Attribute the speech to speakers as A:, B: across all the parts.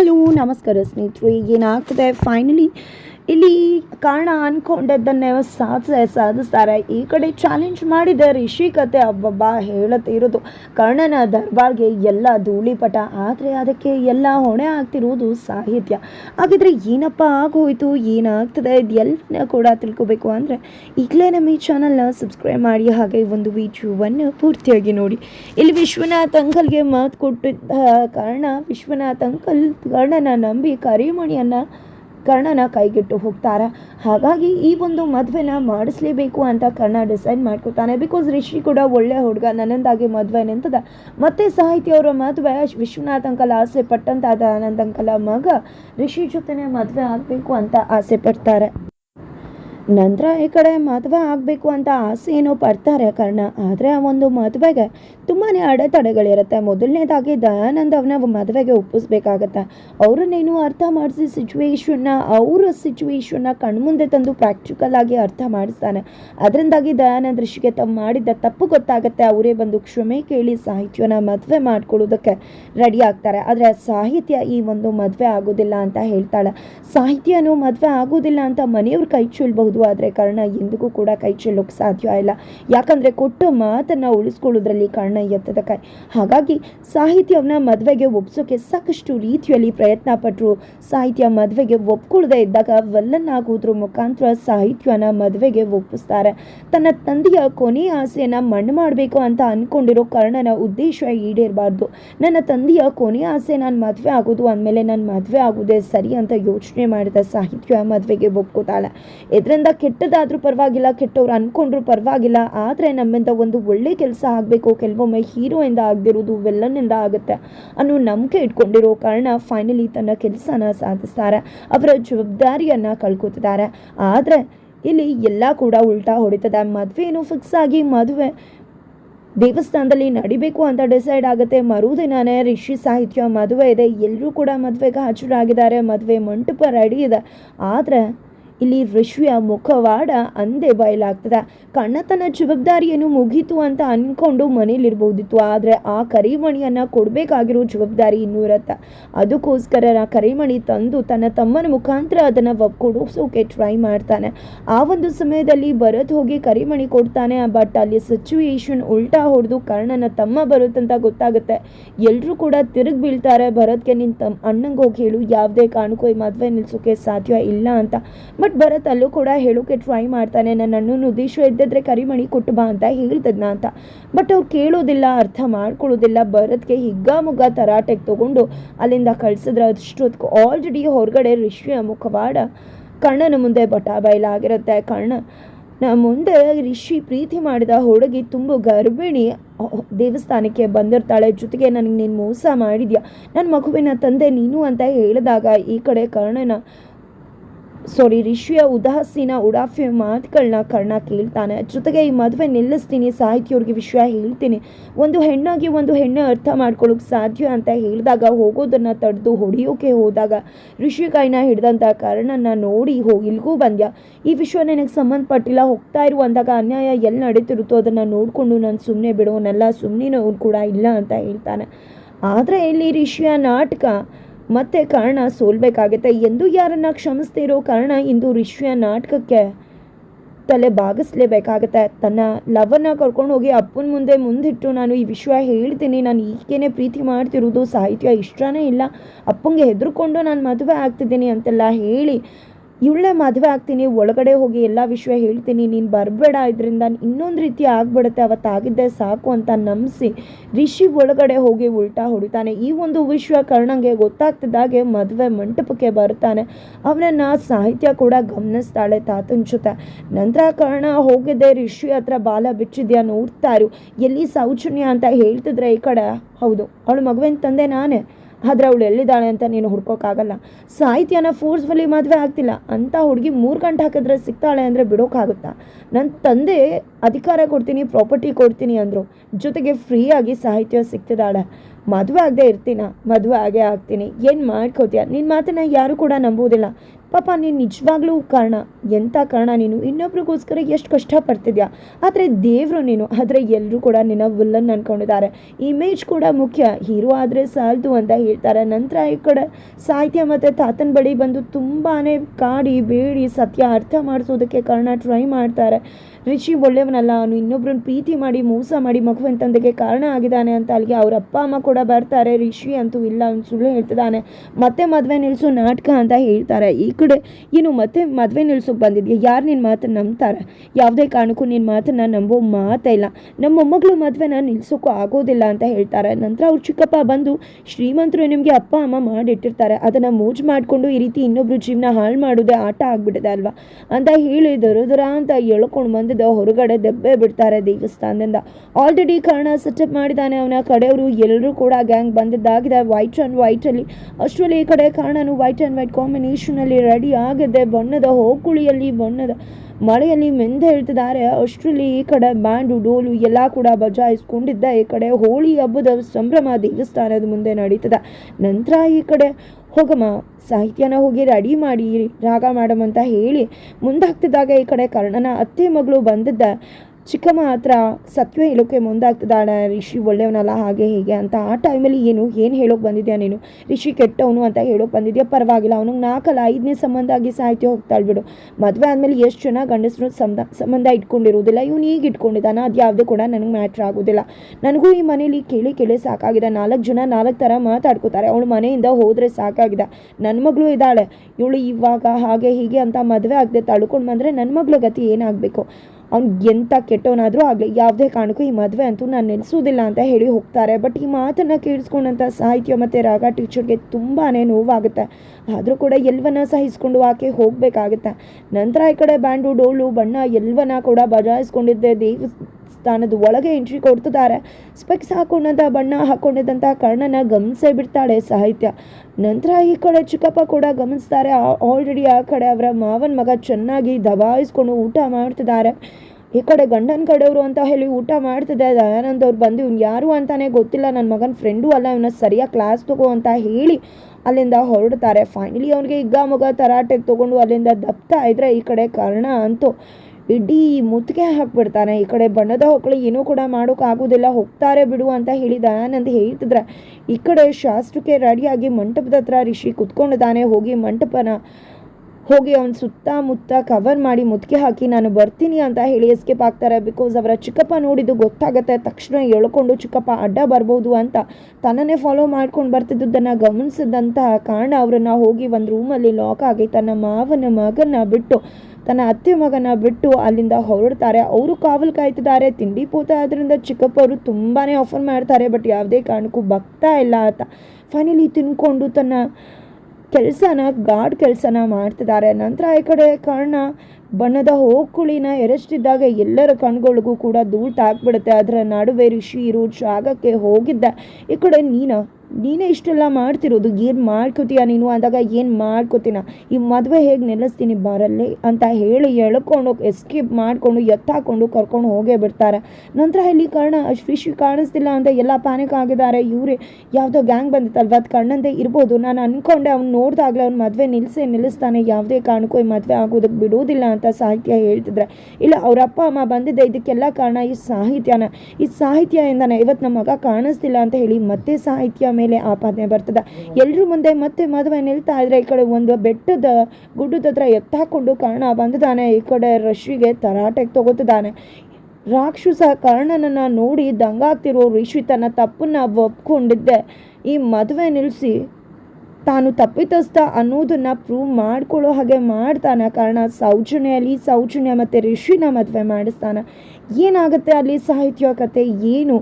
A: Hello ನಮಸ್ಕಾರ ಸ್ನೇಹಿತರೆ ಏನಾಗ್ತದೆ ಫೈನಲಿ ಇಲ್ಲಿ ಕಾರಣ ಅಂದ್ಕೊಂಡದ್ದನ್ನೇ ಸಾಧಿಸ, ಸಾಧಿಸ್ತಾರೆ. ಈ ಕಡೆ ಚಾಲೆಂಜ್ ಮಾಡಿದ ರಿಷಿ ಕತೆ, ಅಬ್ಬಬ್ಬ ಹೇಳುತ್ತಿರೋದು ಕರ್ಣನ ದರ್ಬಾರ್ಗೆ ಎಲ್ಲ ಧೂಳಿಪಟ, ಆದರೆ ಅದಕ್ಕೆ ಎಲ್ಲ ಹೊಣೆ ಆಗ್ತಿರುವುದು ಸಾಹಿತ್ಯ. ಹಾಗಿದ್ರೆ ಏನಪ್ಪ ಆಗೋಯ್ತು, ಏನಾಗ್ತದೆ ಎಲ್ಲ ಕೂಡ ತಿಳ್ಕೊಬೇಕು ಅಂದರೆ ಈಗಲೇ ನಮ್ಮ ಈ ಚಾನಲ್ನ ಸಬ್ಸ್ಕ್ರೈಬ್ ಮಾಡಿ, ಹಾಗೆ ಒಂದು ವಿಡಿಯೋವನ್ನು ಪೂರ್ತಿಯಾಗಿ ನೋಡಿ. ಇಲ್ಲಿ ವಿಶ್ವನಾಥ್ ಅಂಕಲ್ಗೆ ಮಾತು ಕೊಟ್ಟಿದ್ದ ಕಾರಣ ವಿಶ್ವನಾಥ್ ಅಂಕಲ್ ಕರ್ಣನ ನಂಬಿ ಕರಿಮಣಿಯನ್ನು ಕರ್ಣನ ಕೈಗಿಟ್ಟು ಹೋಗ್ತಾರೆ. ಹಾಗಾಗಿ ಈ ಒಂದು ಮದುವೆನ ಮಾಡಿಸ್ಲೇಬೇಕು ಅಂತ ಕರ್ಣ ಡಿಸೈಡ್ ಮಾಡ್ಕೊತಾನೆ. ಬಿಕಾಸ್ ರಿಷಿ ಕೂಡ ಒಳ್ಳೆ ಹುಡುಗ, ನನ್ನಂದಾಗಿ ಮದುವೆ ನಿಂತದ. ಮತ್ತೆ ಸಾಹಿತ್ಯ ಅವರ ಮದುವೆ ವಿಶ್ವನಾಥ್ ಅಂಕಲ್ ಆಸೆ ಪಟ್ಟಂತಾದ ಆನಂದ್ ಅಂಕಲ ಮಗ ರಿಷಿ ಜೊತೆನೆ ಮದುವೆ ಆಗಬೇಕು ಅಂತ ಆಸೆ ಪಡ್ತಾರೆ. ನಂತರ ಈ ಕಡೆ ಮದುವೆ ಆಗಬೇಕು ಅಂತ ಆಸೆ ಏನೋ ಪಡ್ತಾರೆ ಕರ್ಣ. ಆದರೆ ಆ ಒಂದು ಮದುವೆಗೆ ತುಂಬಾ ಅಡೆತಡೆಗಳಿರುತ್ತೆ. ಮೊದಲನೇದಾಗಿ ದಯಾನಂದ್ ಅವನ ಮದುವೆಗೆ ಒಪ್ಪಿಸ್ಬೇಕಾಗತ್ತೆ. ಅವ್ರನ್ನೇನು ಅರ್ಥ ಮಾಡಿಸಿ ಸಿಚುವೇಶನ್ನ ಅವರ ಸಿಚುವೇಶನ್ನ ಕಣ್ಮುಂದೆ ತಂದು ಪ್ರಾಕ್ಟಿಕಲ್ ಆಗಿ ಅರ್ಥ ಮಾಡಿಸ್ತಾನೆ. ಅದರಿಂದಾಗಿ ದಯಾನಂದ್ ಋಷಿಗೆ ತಮ್ಮ ಮಾಡಿದ್ದ ತಪ್ಪು ಗೊತ್ತಾಗುತ್ತೆ. ಅವರೇ ಬಂದು ಕ್ಷಮೆ ಕೇಳಿ ಸಾಹಿತ್ಯನ ಮದುವೆ ಮಾಡ್ಕೊಳ್ಳೋದಕ್ಕೆ ರೆಡಿ ಆಗ್ತಾರೆ. ಆದರೆ ಸಾಹಿತ್ಯ ಈ ಒಂದು ಮದುವೆ ಆಗೋದಿಲ್ಲ ಅಂತ ಹೇಳ್ತಾಳೆ. ಸಾಹಿತ್ಯನೂ ಮದುವೆ ಆಗೋದಿಲ್ಲ ಅಂತ ಮನೆಯವ್ರ ಕೈ ಚೆಲ್ಲಬಹುದು ಆದರೆ ಕರ್ಣ ಎಂದಿಗೂ ಕೂಡ ಕೈ ಚೆಲ್ಲೋಕೆ ಸಾಧ್ಯ ಇಲ್ಲ. ಯಾಕಂದರೆ ಕೊಟ್ಟ ಮಾತನ್ನು ಉಳಿಸ್ಕೊಳ್ಳೋದ್ರಲ್ಲಿ ಕರ್ಣ ಎತ್ತದ ಕೈ. ಹಾಗಾಗಿ ಸಾಹಿತ್ಯವನ್ನ ಮದುವೆಗೆ ಒಪ್ಸೋಕೆ ಸಾಕಷ್ಟು ರೀತಿಯಲ್ಲಿ ಪ್ರಯತ್ನ ಪಟ್ಟರು ಸಾಹಿತ್ಯ ಮದುವೆಗೆ ಒಪ್ಕೊಳ್ಳದೆ ಇದ್ದಾಗ ವಲ್ಲನ್ನಾಗೋದ್ರ ಮುಖಾಂತರ ಸಾಹಿತ್ಯನ ಮದುವೆಗೆ ಒಪ್ಪಿಸ್ತಾರೆ. ತನ್ನ ತಂದೆಯ ಕೊನೆಯ ಆಸೆಯನ್ನು ಮಣ್ಣು ಮಾಡಬೇಕು ಅಂತ ಅಂದ್ಕೊಂಡಿರೋ ಕರ್ಣನ ಉದ್ದೇಶ ಈಡೇರಬಾರ್ದು. ನನ್ನ ತಂದೆಯ ಕೊನೆಯ ಆಸೆ ನಾನು ಮದುವೆ ಆಗೋದು ಅಂದಮೇಲೆ ನಾನು ಮದುವೆ ಆಗೋದೇ ಸರಿ ಅಂತ ಯೋಚನೆ ಮಾಡಿದ ಸಾಹಿತ್ಯ ಮದುವೆಗೆ ಒಪ್ಕೋತಾಳೆ. ಇದರಿಂದ ಕೆಟ್ಟದಾದ್ರೂ ಪರವಾಗಿಲ್ಲ, ಕೆಟ್ಟವ್ರು ಅಂದ್ಕೊಂಡ್ರೂ ಪರವಾಗಿಲ್ಲ. ಆದರೆ ನಮ್ಮಿಂದ ಒಂದು ಒಳ್ಳೆ ಕೆಲಸ ಆಗಬೇಕು. ಕೆಲವೊಮ್ಮೆ ಹೀರೋಯಿಂದ ಆಗದಿರೋದು ವೆಲ್ಲನಿಂದ ಆಗುತ್ತೆ ಅನ್ನೋ ನಂಬಿಕೆ ಇಟ್ಕೊಂಡಿರೋ ಕಾರಣ ಫೈನಲಿ ತನ್ನ ಕೆಲಸನ ಸಾಧಿಸ್ತಾರೆ. ಅವರ ಜವಾಬ್ದಾರಿಯನ್ನು ಕಳ್ಕೊತಿದ್ದಾರೆ. ಆದರೆ ಇಲ್ಲಿ ಎಲ್ಲ ಕೂಡ ಉಲ್ಟಾ ಹೊಡಿತದೆ. ಮದುವೆನೂ ಫಿಕ್ಸ್ ಆಗಿ ಮದುವೆ ದೇವಸ್ಥಾನದಲ್ಲಿ ನಡಿಬೇಕು ಅಂತ ಡಿಸೈಡ್ ಆಗುತ್ತೆ. ಮರುದಿನಾನೇ ಋಷಿ ಸಾಹಿತ್ಯ ಮದುವೆ ಇದೆ. ಎಲ್ಲರೂ ಕೂಡ ಮದುವೆಗೆ ಹಾಜರಾಗಿದ್ದಾರೆ. ಮದುವೆ ಮಂಟಪ ರೆಡಿ ಇದೆ. ಆದರೆ ಇಲ್ಲಿ ಋಷಿಯ ಮುಖವಾಡ ಅಂದೇ ಬಯಲಾಗ್ತದೆ. ಕಣ್ಣ ತನ್ನ ಜವಾಬ್ದಾರಿಯನ್ನು ಮುಗೀತು ಅಂತ ಅಂದ್ಕೊಂಡು ಮನೇಲಿರ್ಬೋದಿತ್ತು. ಆದರೆ ಆ ಕರಿಮಣಿಯನ್ನು ಕೊಡಬೇಕಾಗಿರೋ ಜವಾಬ್ದಾರಿ ಇನ್ನೂ ಇರತ್ತೆ ಅದಕ್ಕೋಸ್ಕರ ಆ ಕರಿಮಣಿ ತಂದು ತನ್ನ ತಮ್ಮನ ಮುಖಾಂತರ ಅದನ್ನು ಕೊಡಿಸೋಕೆ ಟ್ರೈ ಮಾಡ್ತಾನೆ. ಆ ಒಂದು ಸಮಯದಲ್ಲಿ ಭರತ್ ಹೋಗಿ ಕರಿಮಣಿ ಕೊಡ್ತಾನೆ. ಬಟ್ ಅಲ್ಲಿ ಸಿಚುವೇಶನ್ ಉಲ್ಟಾ ಹೊಡೆದು ಕರ್ಣನ ತಮ್ಮ ಬರುತ್ತಂತ ಗೊತ್ತಾಗುತ್ತೆ. ಎಲ್ಲರೂ ಕೂಡ ತಿರುಗಿ ಬೀಳ್ತಾರೆ. ಭರತ್ಗೆ ನಿನ್ನ ತಮ್ಮ ಅಣ್ಣಂಗೆ ಹೋಗಿ ಹೇಳು. ಯಾವುದೇ ಕಾರಣಕ್ಕೂ ಈ ಮದುವೆ ನಿಲ್ಸೋಕೆ ಸಾಧ್ಯ ಇಲ್ಲ ಅಂತ. ಬಟ್ ಭರತ್ ಅಲ್ಲೂ ಕೂಡ ಹೇಳೋಕೆ ಟ್ರೈ ಮಾಡ್ತಾನೆ. ನನ್ನ ಅಣ್ಣನ ಉದ್ದೇಶ ಇದ್ದಿದ್ರೆ ಕರಿಮಣಿ ಕೊಟ್ಟು ಬಾ ಅಂತ ಹೇಳ್ತದ್ನ ಅಂತ. ಬಟ್ ಅವ್ರು ಕೇಳೋದಿಲ್ಲ, ಅರ್ಥ ಮಾಡ್ಕೊಳ್ಳೋದಿಲ್ಲ. ಭರತ್ಗೆ ಹಿಗ್ಗಾಮುಗ್ಗ ತರಾಟೆಗೆ ತಗೊಂಡು ಅಲ್ಲಿಂದ ಕಳ್ಸಿದ್ರೆ ಅಷ್ಟೊತ್ತಿಗೆ ಆಲ್ರೆಡಿ ಹೊರಗಡೆ ಋಷಿಯ ಮುಖವಾಡ ಕಣ್ಣನ ಮುಂದೆ ಬಟಾ ಬಯಲಾಗಿರುತ್ತೆ ಕಣ್ಣ ನ ಮುಂದೆ ರಿಷಿ ಪ್ರೀತಿ ಮಾಡಿದ ಹುಡುಗಿ ತುಂಬ ಗರ್ಭಿಣಿ ದೇವಸ್ಥಾನಕ್ಕೆ ಬಂದಿರ್ತಾಳೆ. ಜೊತೆಗೆ ನನಗೆ ನೀನು ಮೋಸ ಮಾಡಿದ್ಯಾ? ನನ್ನ ಮಗುವಿನ ತಂದೆ ನೀನು ಅಂತ ಹೇಳಿದಾಗ ಈ ಕಡೆ ಕರ್ಣನ ಸಾರಿ, ರಿಷಿಯ ಉದಾಸೀನ ಉಡಾಫಿ ಮಾತುಗಳನ್ನ ಕರ್ಣ ಕೇಳ್ತಾನೆ. ಜೊತೆಗೆ ಈ ಮದುವೆ ನಿಲ್ಲಿಸ್ತೀನಿ, ಸಾಹಿತಿಯವ್ರಿಗೆ ವಿಷಯ ಹೇಳ್ತೀನಿ. ಒಂದು ಹೆಣ್ಣಾಗಿ ಒಂದು ಹೆಣ್ಣು ಅರ್ಥ ಮಾಡ್ಕೊಳ್ಳೋಕೆ ಸಾಧ್ಯ ಅಂತ ಹೇಳಿದಾಗ ಹೋಗೋದನ್ನು ತಡೆದು ಹೊಡೆಯೋಕೆ ಹೋದಾಗ ಋಷಿ ಕೈನ ಹಿಡ್ದಂಥ ಕರ್ಣನ ನೋಡಿ ಹೋ, ಇಲ್ಗೂ ಬಂದ್ಯ. ಈ ವಿಷಯ ನನಗೆ ಸಂಬಂಧಪಟ್ಟಿಲ್ಲ, ಹೋಗ್ತಾ ಇರು ಅಂದಾಗ ಅನ್ಯಾಯ ಎಲ್ಲಿ ನಡೀತಿರುತ್ತೋ ಅದನ್ನು ನೋಡಿಕೊಂಡು ನಾನು ಸುಮ್ಮನೆ ಬಿಡೋನೆಲ್ಲ ಸುಮ್ಮನೆ ಕೂಡ ಇಲ್ಲ ಅಂತ ಹೇಳ್ತಾನೆ. ಆದರೆ ಇಲ್ಲಿ ರಿಷಿಯ ನಾಟಕ ಮತ್ತೆ ಕಾರಣ ಸೋಲ್ಬೇಕಾಗತ್ತೆ ಎಂದು ಯಾರನ್ನ ಕ್ಷಮಿಸ್ತಿರೋ ಕಾರಣ ಇಂದು ರಿಷ್ಯ ನಾಟಕಕ್ಕೆ ತಲೆ ಬಾಗಿಸ್ಲೇಬೇಕಾಗತ್ತೆ. ತನ್ನ ಲವನ್ನ ಕರ್ಕೊಂಡು ಹೋಗಿ ಅಪ್ಪನ ಮುಂದೆ ಮುಂದಿಟ್ಟು ನಾನು ಈ ವಿಷಯ ಹೇಳ್ತೀನಿ. ನಾನು ಈಗೇನೆ ಪ್ರೀತಿ ಮಾಡ್ತಿರೋದು, ಸಾಹಿತ್ಯ ಇಷ್ಟನೇ ಇಲ್ಲ. ಅಪ್ಪಂಗೆ ಹೆದರ್ಕೊಂಡು ನಾನು ಮದುವೆ ಆಗ್ತಿದ್ದೀನಿ ಅಂತೆಲ್ಲ ಹೇಳಿ ಇವಳೇ ಮದುವೆ ಆಗ್ತೀನಿ, ಒಳಗಡೆ ಹೋಗಿ ಎಲ್ಲ ವಿಷಯ ಹೇಳ್ತೀನಿ, ನೀನು ಬರಬೇಡ, ಇದರಿಂದ ಇನ್ನೊಂದು ರೀತಿ ಆಗ್ಬಿಡುತ್ತೆ, ಅವತ್ತಾಗಿದ್ದೆ ಸಾಕು ಅಂತ ನಂಬಿಸಿ ರಿಷಿ ಒಳಗಡೆ ಹೋಗಿ ಉಲ್ಟಾ ಹೊಡಿತಾನೆ. ಈ ಒಂದು ವಿಷಯ ಕರ್ಣಂಗೆ ಗೊತ್ತಾಗ್ತಿದ್ದಾಗೆ ಮದುವೆ ಮಂಟಪಕ್ಕೆ ಬರ್ತಾನೆ. ಅವನನ್ನು ಸಾಹಿತ್ಯ ಕೂಡ ಗಮನಿಸ್ತಾಳೆ ತಾತನ ಜೊತೆ. ನಂತರ ಕರ್ಣ ಹೋಗಿದ್ದೆ, ರಿಷಿ ಹತ್ರ ಬಾಲ ಬಿಚ್ಚಿದ್ಯಾ ನೋಡ್ತಾರು ಎಲ್ಲಿ ಸೌಜನ್ಯ ಅಂತ ಹೇಳ್ತಿದ್ರೆ ಈ ಕಡೆ? ಹೌದು, ಅವಳು ಮಗುವಿನ ತಂದೆ ನಾನೇ. ಆದ್ರೆ ಅವಳು ಎಲ್ಲಿದ್ದಾಳೆ ಅಂತ ನೀನು ಹುಡ್ಕೋಕ್ಕಾಗಲ್ಲ ಸಾಹಿತ್ಯನ ಫೋರ್ಸ್ಫುಲಿ ಮದುವೆ ಆಗ್ತಿಲ್ಲ. ಅಂತ ಹುಡುಗಿ ಮೂರು ಗಂಟೆ ಹಾಕಿದ್ರೆ ಸಿಗ್ತಾಳೆ ಅಂದರೆ ಬಿಡೋಕ್ಕಾಗುತ್ತಾ ನನ್ನ ತಂದೆ ಅಧಿಕಾರ ಕೊಡ್ತೀನಿ ಪ್ರಾಪರ್ಟಿ ಕೊಡ್ತೀನಿ ಅಂದರು. ಜೊತೆಗೆ ಫ್ರೀಯಾಗಿ ಸಾಹಿತ್ಯ ಸಿಗ್ತಿದ್ದಾಳೆ. ಮದುವೆ ಆಗದೆ ಇರ್ತೀನ? ಮದುವೆ ಆಗೇ ಆಗ್ತೀನಿ. ಏನು ಮಾಡ್ಕೋತೀಯ? ನಿನ್ನ ಮಾತನ್ನ ಯಾರು ಕೂಡ ನಂಬುವುದಿಲ್ಲ. ಪಾಪ ನೀನು ನಿಜವಾಗ್ಲೂ ಕಾರಣ, ಎಂಥ ಕಾರಣ ನೀನು? ಇನ್ನೊಬ್ರಿಗೋಸ್ಕರ ಎಷ್ಟು ಕಷ್ಟಪಡ್ತಿದ್ಯಾ ಆದರೆ ದೇವರು ನೀನು, ಆದರೆ ಎಲ್ಲರೂ ಕೂಡ ನಿನ್ನ ವಿಲ್ಲನ್ ಅನ್ಕೊಂಡಿದ್ದಾರೆ. ಇಮೇಜ್ ಕೂಡ ಮುಖ್ಯ. ಹೀರೋ ಆದರೆ ಸಾಲದು ಅಂತ ಹೇಳ್ತಾರೆ. ನಂತರ ಈ ಕಡೆ ಸಾಹಿತ್ಯ ಮತ್ತು ತಾತನ ಬಳಿ ಬಂದು ತುಂಬಾ ಕಾಡಿ, ಬೇಡಿ, ಸತ್ಯ ಅರ್ಥ ಮಾಡಿಸೋದಕ್ಕೆ ಕಾರಣ ಟ್ರೈ ಮಾಡ್ತಾರೆ. ರಿಷಿ ಒಳ್ಳೆಯವನಲ್ಲ, ಅವನು ಇನ್ನೊಬ್ರನ್ನ ಪ್ರೀತಿ ಮಾಡಿ, ಮೋಸ ಮಾಡಿ ಮಗುವಿನ ತಂದೆಗೆ ಕಾರಣ ಆಗಿದ್ದಾನೆ ಅಂತ ಅಲ್ಲಿಗೆ ಅವ್ರ ಅಪ್ಪ, ಅಮ್ಮ ಕೂಡ ಬರ್ತಾರೆ. ರಿಷಿ ಅಂತೂ ಇಲ್ಲ, ಅವ್ನು ಸುಳ್ಳು ಹೇಳ್ತಿದ್ದಾನೆ. ಮತ್ತೆ ಮದುವೆ ನಿಲ್ಲಿಸೋ ನಾಟಕ ಅಂತ ಹೇಳ್ತಾರೆ. ಈ ಕಡೆ ಏನು ಮತ್ತೆ ಮದುವೆ ನಿಲ್ಸೋಕೆ ಬಂದಿದ್ಯಾ? ಯಾರು ನಿನ್ನ ಮಾತನ್ನು ನಂಬ್ತಾರೆ? ಯಾವುದೇ ಕಾರಣಕ್ಕೂ ನಿನ್ನ ಮಾತನ್ನು ನಂಬೋ ಮಾತೇ ಇಲ್ಲ. ನಮ್ಮ ಮೊಮ್ಮಗಳು ಮದುವೆನ ನಿಲ್ಸೋಕ್ಕೂ ಆಗೋದಿಲ್ಲ ಅಂತ ಹೇಳ್ತಾರೆ. ನಂತರ ಅವ್ರ ಚಿಕ್ಕಪ್ಪ ಬಂದು ಶ್ರೀಮಂತರು ನಿಮಗೆ ಅಪ್ಪ, ಅಮ್ಮ ಮಾಡಿಟ್ಟಿರ್ತಾರೆ. ಅದನ್ನು ಮೋಜು ಮಾಡಿಕೊಂಡು ಈ ರೀತಿ ಇನ್ನೊಬ್ರು ಜೀವನ ಹಾಳು ಮಾಡೋದೇ ಆಟ ಆಗಿಬಿಟ್ಟಿದೆ ಅಲ್ವಾ? ಅಂತ ಹೇಳಿ ದೊರದರ ಅಂತ ಎಳ್ಕೊಂಡು ಬಂದಿದ್ದ ಹೊರಗಡೆ ದೆಬ್ಬೆ ಬಿಡ್ತಾರೆ ದೇವಸ್ಥಾನದಿಂದ. ಆಲ್ರೆಡಿ ಕರ್ಣ ಸೆಟಪ್ ಮಾಡಿದ್ದಾನೆ ಅವನ ಕಡೆಯವರು. ಎಲ್ಲರೂ ಕೂಡ ಗ್ಯಾಂಗ್ ಬಂದಿದ್ದಾಗಿದೆ. ವೈಟ್ ಆ್ಯಂಡ್ ವೈಟಲ್ಲಿ ಅಷ್ಟರಲ್ಲಿ ಈ ಕಡೆ ಕರ್ಣನು ವೈಟ್ ಆ್ಯಂಡ್ ವೈಟ್ ಕಾಂಬಿನೇಷನಲ್ಲಿ ರೆಡಿ ಆಗಿದೆ ಬಣ್ಣದ ಹೋಕುಳಿಯಲ್ಲಿ, ಬಣ್ಣದ ಮಳೆಯಲ್ಲಿ ಮೆಂದ ಹೇಳ್ತಿದ್ದಾರೆ. ಅಷ್ಟರಲ್ಲಿ ಈ ಕಡೆ ಬ್ಯಾಂಡು, ಡೋಲು ಎಲ್ಲ ಕೂಡ ಬಜಾಯಿಸ್ಕೊಂಡಿದ್ದ ಈ ಕಡೆ ಹೋಳಿ ಹಬ್ಬದ ಸಂಭ್ರಮ ದೇವಸ್ಥಾನದ ಮುಂದೆ ನಡೀತದೆ. ನಂತರ ಈ ಕಡೆ ಹೋಗಮ್ಮ ಸಾಹಿತ್ಯನ ಹೋಗಿ ರೆಡಿ ಮಾಡಿ, ರಾಗ ಮಾಡಮಂತ ಹೇಳಿ ಮುಂದಾಗ್ತಿದ್ದಾಗ ಈ ಕಡೆ ಕರ್ಣನ ಅತ್ತೆ ಮಗಳು ಬಂದಿದ್ದ. ಚಿಕ್ಕಮ್ಮ ಹತ್ರ ಸತ್ವ ಹೇಳೋಕ್ಕೆ ಮುಂದಾಗ್ತಿದ್ದಾಳೆ. ರಿಷಿ ಒಳ್ಳೆಯವನಲ್ಲ, ಹಾಗೆ ಹೀಗೆ ಅಂತ. ಆ ಟೈಮಲ್ಲಿ ಏನು ಏನು ಹೇಳೋಕೆ ಬಂದಿದ್ಯಾ ನೀನು? ರಿಷಿ ಕೆಟ್ಟವನು ಅಂತ ಹೇಳೋಕೆ ಬಂದಿದ್ಯಾ? ಪರವಾಗಿಲ್ಲ, ಅವನಿಗೆ ನಾಲ್ಕಲ್ಲ, ಐದನೇ ಸಂಬಂಧ ಆಗಿ ಸಾಹಿತ್ಯ ಹೋಗ್ತಾಳೆ ಬಿಡು. ಮದುವೆ ಆದಮೇಲೆ ಎಷ್ಟು ಜನ ಗಂಡಸರು ಸಂಬಂಧ ಸಂಬಂಧ ಇಟ್ಕೊಂಡಿರೋದಿಲ್ಲ ಇವನು ಈಗ ಇಟ್ಕೊಂಡಿದ್ದಾನ, ಅದು ಯಾವುದೇ ಕೂಡ ನನಗೆ ಮ್ಯಾಟ್ರ್ ಆಗೋದಿಲ್ಲ. ನನಗೂ ಈ ಮನೇಲಿ ಕೇಳಿ ಕೇಳಿ ಸಾಕಾಗಿದೆ. ನಾಲ್ಕು ಜನ ನಾಲ್ಕು ಥರ ಮಾತಾಡ್ಕೋತಾರೆ. ಅವಳು ಮನೆಯಿಂದ ಹೋದರೆ ಸಾಕಾಗಿದೆ. ನನ್ನ ಮಗಳು ಇದ್ದಾಳೆ. ಇವಳು ಇವಾಗ ಹಾಗೆ ಹೀಗೆ ಅಂತ ಮದುವೆ ಆಗದೆ ತಳ್ಕೊಂಡು ಬಂದರೆ ನನ್ನ ಮಗಳ ಗತಿ ಏನಾಗಬೇಕು? ಅವ್ನು ಎಂಥ ಕೆಟ್ಟವನಾದರೂ ಆಗಲಿ, ಯಾವುದೇ ಕಾರಣಕ್ಕೂ ಈ ಮದುವೆ ಅಂತೂ ನಾನು ನೆನೆಸೋದಿಲ್ಲ ಅಂತ ಹೇಳಿ ಹೋಗ್ತಾರೆ. ಬಟ್ ಈ ಮಾತನ್ನು ಕೇಳಿಸ್ಕೊಂಡಂಥ ಸಾಹಿತ್ಯ ಮತ್ತು ರಾಗ ಟೀಚರ್ಗೆ ತುಂಬಾ ನೋವಾಗುತ್ತೆ. ಆದರೂ ಕೂಡ ಎಲ್ವನ್ನ ಸಹಿಸ್ಕೊಂಡು ಆಕೆ ಹೋಗಬೇಕಾಗುತ್ತೆ. ನಂತರ ಈ ಕಡೆ ಬ್ಯಾಂಡು ಡೋಲು ಬಣ್ಣ ಎಲ್ವನ್ನ ಕೂಡ ಬಜಾಯಿಸ್ಕೊಂಡಿದ್ದೆ ದೇವಸ್ಥಾನದ ಒಳಗೆ ಎಂಟ್ರಿ ಕೊಡ್ತಿದ್ದಾರೆ. ಸ್ಪೆಕ್ಸ್ ಹಾಕೊಂಡಂತ ಬಣ್ಣ ಹಾಕೊಂಡಿದ್ದಂಥ ಕರ್ಣನ ಗಮನಿಸೇ ಬಿಡ್ತಾಳೆ ಸಾಹಿತ್ಯ. ನಂತರ ಈ ಕಡೆ ಚಿಕ್ಕಪ್ಪ ಕೂಡ ಗಮನಿಸ್ತಾರೆ. ಆಲ್ರೆಡಿ ಆ ಕಡೆ ಅವರ ಮಾವನ ಮಗ ಚೆನ್ನಾಗಿ ದಬಾಯಿಸ್ಕೊಂಡು ಊಟ ಮಾಡ್ತಿದ್ದಾರೆ. ಈ ಕಡೆ ಗಂಡನ ಕಡೆಯವರು ಅಂತ ಹೇಳಿ ಊಟ ಮಾಡ್ತಿದ್ದೆ ದಯಾನಂದ್ ಅವ್ರು ಬಂದು ಇವ್ನು ಯಾರು ಅಂತಾನೆ ಗೊತ್ತಿಲ್ಲ. ನನ್ನ ಮಗನ ಫ್ರೆಂಡು ಅಲ್ಲ. ಇವನ್ನ ಸರಿಯಾಗಿ ಕ್ಲಾಸ್ ತಗೋ ಅಂತ ಹೇಳಿ ಅಲ್ಲಿಂದ ಹೊರಡ್ತಾರೆ. ಫೈನಲಿ ಅವನಿಗೆ ಇಗ್ಗ ಮಗ ತರಾಟೆಗೆ ತೊಗೊಂಡು ಅಲ್ಲಿಂದ ದಪ್ತಾ ಇದ್ರೆ ಈ ಕಡೆ ಕರ್ಣ ಅಂತೂ ಇಡೀ ಮುತ್ತಿಗೆ ಹಾಕ್ಬಿಡ್ತಾನೆ. ಈ ಕಡೆ ಬಣ್ಣದ ಹೊಕ್ಕಳು ಏನೂ ಕೂಡ ಮಾಡೋಕ್ಕಾಗೋದಿಲ್ಲ ಹೋಗ್ತಾರೆ ಬಿಡು ಅಂತ ಹೇಳಿ ಅಂತ ಹೇಳ್ತಿದ್ರೆ. ಈ ಕಡೆ ಶಾಸ್ತ್ರಕ್ಕೆ ರೆಡಿಯಾಗಿ ಮಂಟಪದ ಹತ್ರ ರಿಷಿ ಕುತ್ಕೊಂಡಿದ್ದಾನೆ. ಹೋಗಿ ಮಂಟಪನ, ಹೋಗಿ ಅವನ ಸುತ್ತಮುತ್ತ ಕವರ್ ಮಾಡಿ ಮುತ್ತಿಗೆ ಹಾಕಿ ನಾನು ಬರ್ತೀನಿ ಅಂತ ಹೇಳಿ ಎಸ್ಕೇಪ್ ಆಗ್ತಾರೆ. ಬಿಕಾಸ್ ಅವರ ಚಿಕ್ಕಪ್ಪ ನೋಡಿದ್ದು ಗೊತ್ತಾಗತ್ತೆ. ತಕ್ಷಣ ಎಳ್ಕೊಂಡು, ಚಿಕ್ಕಪ್ಪ, ಅಡ್ಡ ಬರ್ಬೋದು ಅಂತ ತನ್ನನ್ನೇ ಫಾಲೋ ಮಾಡ್ಕೊಂಡು ಬರ್ತಿದ್ದುದನ್ನು ಗಮನಿಸಿದಂತಹ ಕಾರಣ ಅವರನ್ನು ಹೋಗಿ ಒಂದು ರೂಮಲ್ಲಿ ಲಾಕ್ ಆಗಿ ತನ್ನ ಮಾವನ ಮಗನ ಬಿಟ್ಟು ತನ್ನ ಅತ್ತೆ ಮಗನ ಬಿಟ್ಟು ಅಲ್ಲಿಂದ ಹೊರಡ್ತಾರೆ. ಅವರು ಕಾವಲು ಕಾಯ್ತಿದ್ದಾರೆ. ತಿಂಡಿ ಪೂತ ಆದ್ರಿಂದ ಚಿಕ್ಕಪ್ಪವರು ತುಂಬಾ ಆಫರ್ ಮಾಡ್ತಾರೆ. ಬಟ್ ಯಾವುದೇ ಕಾರಣಕ್ಕೂ ಬಗ್ತಾ ಇಲ್ಲ ಅಂತ ಫೈನಲಿ ತಿನ್ಕೊಂಡು ತನ್ನ ಕೆಲಸನ ಗಾಡ್ ಕೆಲಸನ ಮಾಡ್ತಿದ್ದಾರೆ. ನಂತರ ಈ ಕಡೆ ಕರ್ಣ ಬಣ್ಣದ ಹೋಕುಳಿನ ಎರಚ್ತಿದ್ದಾಗ ಎಲ್ಲರ ಕಣ್ಗಳಿಗೂ ಕೂಡ ಧೂಳ್ ತಾಕ್ಬಿಡುತ್ತೆ ಅದರ ನಡುವೆ ಋಷಿ ಇರೋ ಜಾಗಕ್ಕೆ ಹೋಗಿದ್ದ. ಈ ಕಡೆ ನೀನ, ನೀನೇ ಇಷ್ಟೆಲ್ಲ ಮಾಡ್ತಿರೋದು? ಏನು ಮಾಡ್ಕೋತೀಯ ನೀನು? ಅಂದಾಗ, ಏನು ಮಾಡ್ಕೋತೀನ? ಈ ಮದುವೆ ಹೇಗೆ ನಿಲ್ಲಿಸ್ತೀನಿ ಬರಲ್ಲಿ? ಅಂತ ಹೇಳಿ ಎಳ್ಕೊಂಡು ಎಸ್ಕೇಪ್ ಮಾಡಿಕೊಂಡು, ಎತ್ತಾಕೊಂಡು ಕರ್ಕೊಂಡು ಹೋಗೇ ಬಿಡ್ತಾರೆ. ನಂತರ ಇಲ್ಲಿ ಕರ್ಣ ಶ್ರೀಶಿ ಕಾಣಿಸ್ತಿಲ್ಲ ಅಂತ ಎಲ್ಲ ಪ್ಯಾನಿಕ್ ಆಗಿದ್ದಾರೆ. ಇವರೇ, ಯಾವುದೋ ಗ್ಯಾಂಗ್ ಬಂದಿತ್ತಲ್ವ? ಅದು ಕಣ್ಣಂತೆ ಇರ್ಬೋದು. ನಾನು ಅಂದ್ಕೊಂಡೆ ಅವ್ನು ನೋಡಿದಾಗಲೇ ಅವ್ನು ಮದುವೆ ನಿಲ್ಲಿಸೇ ನಿಲ್ಲಿಸ್ತಾನೆ. ಯಾವುದೇ ಕಾರಣಕ್ಕೂ ಈ ಮದುವೆ ಆಗೋದಕ್ಕೆ ಬಿಡೋದಿಲ್ಲ ಅಂತ. ಸಾಹಿತ್ಯ ಹೇಳ್ತಿದ್ರೆ. ಇಲ್ಲ, ಅವ್ರ ಅಪ್ಪ, ಅಮ್ಮ ಬಂದಿದ್ದೆ ಇದಕ್ಕೆಲ್ಲ ಕಾರಣ ಈ ಸಾಹಿತ್ಯನ. ಈ ಸಾಹಿತ್ಯದಿಂದನೇ ಇವತ್ತು ನಮ್ಮ ಮಗ ಕಾಣಿಸ್ತಿಲ್ಲ ಅಂತ ಹೇಳಿ ಮತ್ತೆ ಸಾಹಿತ್ಯ ಮೇಲೆ ಆಪಾದನೆ ಬರ್ತದೆ. ಎಲ್ಲರೂ ಮುಂದೆ ಮತ್ತೆ ಮದುವೆ ನಿಲ್ತಾ ಇದ್ರೆ ಈ ಕಡೆ ಒಂದು ಬೆಟ್ಟದ ಗುಡ್ಡದ ಹತ್ರ ಎತ್ತಾಕೊಂಡು ಕಾರಣ ಬಂದಿದ್ದಾನೆ. ಈ ಕಡೆ ರಶ್ಮಿಗೆ ತರಾಟೆಗೆ ತಗೋತಿದ್ದಾನೆ. ರಾಕ್ಷಸ ಕರ್ಣನನ್ನ ನೋಡಿ ದಂಗಾಗ್ತಿರೋ ರಿಷಿ ತನ್ನ ತಪ್ಪನ್ನ ಒಪ್ಕೊಂಡಿದ್ದೆ. ಈ ಮದುವೆ ನಿಲ್ಲಿಸಿ ತಾನು ತಪ್ಪಿತಸ್ಥ ಅನ್ನೋದನ್ನ ಪ್ರೂವ್ ಮಾಡ್ಕೊಳ್ಳೋ ಹಾಗೆ ಮಾಡ್ತಾನೆ. ಕಾರಣ ಸೌಜನ್ಯಲ್ಲಿ ಸೌಜನ್ಯ ಮತ್ತು ರಿಷಿನ ಮದುವೆ ಮಾಡಿಸ್ತಾನೆ. ಏನಾಗುತ್ತೆ ಅಲ್ಲಿ ಸಾಹಿತ್ಯ ಕತೆ ಏನು?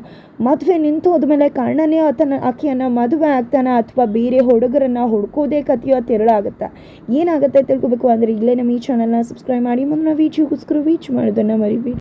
A: ಮದುವೆ ನಿಂತು ಹೋದ್ಮೇಲೆ ಕರ್ಣನೇ ಆತನ, ಆಕೆಯನ್ನು ಮದುವೆ ಆಗ್ತಾನೆ ಅಥವಾ ಬೇರೆ ಹುಡುಗರನ್ನ ಹುಡ್ಕೋದೇ ಕಥೆಯೋ ತೆರಳಾಗುತ್ತೆ ಏನಾಗುತ್ತೆ ತಿಳ್ಕೊಬೇಕು ಅಂದರೆ ಇಲ್ಲೇ ನಮ್ಮ ಈ ಚಾನಲ್ನ ಸಬ್ಸ್ಕ್ರೈಬ್ ಮಾಡಿ. ಮುಂದಿನ ವೀಚಿಗೋಸ್ಕರ ವೀಚ್ ಮಾಡೋದನ್ನು ಮರಿಬೇಡಿ.